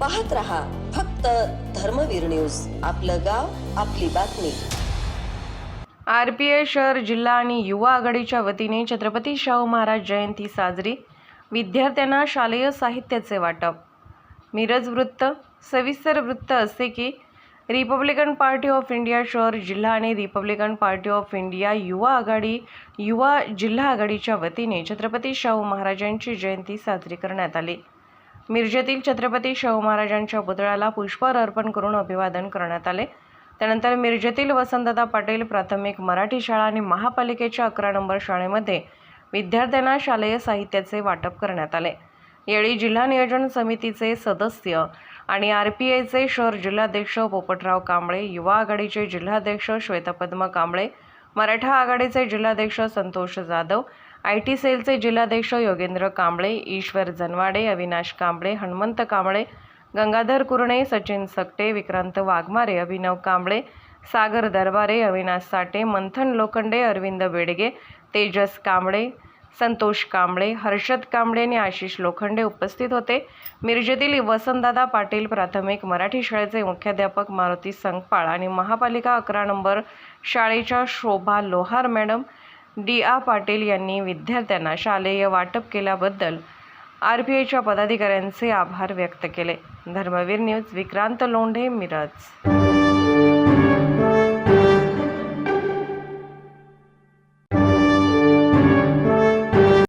पाहत रहा फक्त धर्मवीर न्यूज. आपलं गाव आपली बातमी. आर पी आय शहर जिल्हा आणि युवा आघाडीच्या वतीने छत्रपती शाहू महाराज जयंती साजरी विद्यार्थ्यांना शालेय साहित्याचे वाटप. मिरज वृत्त सविस्तर वृत्त असे की रिपब्लिकन पार्टी ऑफ इंडिया शहर जिल्हा आणि रिपब्लिकन पार्टी ऑफ इंडिया युवा आघाडी युवा जिल्हा आघाडीच्या वतीने छत्रपती शाहू महाराजांची जयंती साजरी करण्यात आली. मिरजेतील छत्रपती शाहू महाराजांच्या पुतळ्याला पुष्पहार अर्पण करून अभिवादन करण्यात आले. त्यानंतर मिरजेतील वसंतदा पाटील प्राथमिक मराठी शाळा आणि महापालिकेच्या अकरा नंबर शाळेमध्ये विद्यार्थ्यांना शालेय साहित्याचे वाटप करण्यात आले. यावेळी जिल्हा नियोजन समितीचे सदस्य आणि आर पी आयचे शहर जिल्हाध्यक्ष पोपटराव कांबळे युवा आघाडीचे जिल्हाध्यक्ष श्वेतपद्म कांबळे मराठा आघाडीचे जिल्हाध्यक्ष संतोष जाधव आय टी सेलचे जिल्हाध्यक्ष योगेंद्र कांबळे ईश्वर जनवाडे अविनाश कांबळे हनुमंत कांबळे गंगाधर कुरणे सचिन सकटे विक्रांत वाघमारे अभिनव कांबळे सागर दरबारे अविनाश साठे मंथन लोखंडे अरविंद बेडगे तेजस कांबळे संतोष कांबळे हर्षद कांबळे आणि आशिष लोखंडे उपस्थित होते. मिरजेतील वसंतदादा पाटील प्राथमिक मराठी शाळेचे मुख्याध्यापक मारुती संगपाळ आणि महापालिका अकरा नंबर शाळेच्या शोभा लोहार मॅडम डी आ पाटील यांनी विद्यार्थ्यांना शालेय वाटप केल्याबद्दल आर पी आयच्या पदाधिकाऱ्यांचे आभार व्यक्त केले. धर्मवीर न्यूज विक्रांत लोंढे मिरज.